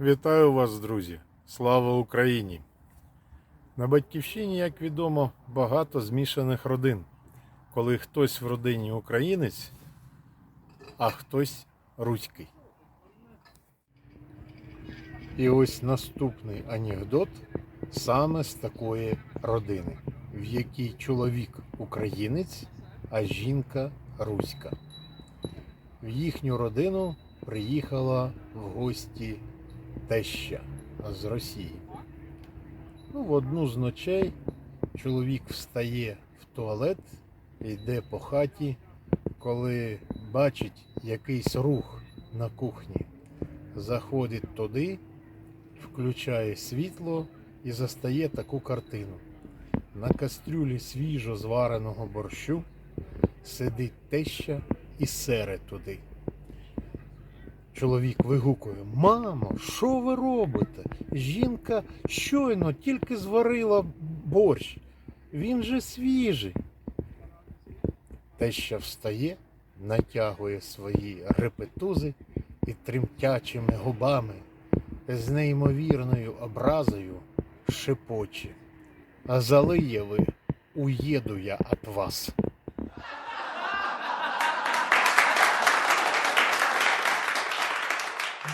Вітаю вас, друзі! Слава Україні! На батьківщині, як відомо, багато змішаних родин, коли хтось в родині українець, а хтось руський. І ось наступний анекдот саме з такої родини, в якій чоловік українець, а жінка руська. В їхню родину приїхала в гості теща з Росії. Ну, в одну з ночей чоловік встає в туалет, йде по хаті, коли бачить якийсь рух на кухні, заходить туди, включає світло і застає таку картину. На кастрюлі свіжо звареного борщу сидить теща і сере туди. Чоловік вигукує: Мамо, що ви робите? Жінка щойно тільки зварила борщ. Він же свіжий. Теща встає, натягує свої репетузи і тремтячими губами з неймовірною образою шепоче. А залиє ви, уїду я от вас.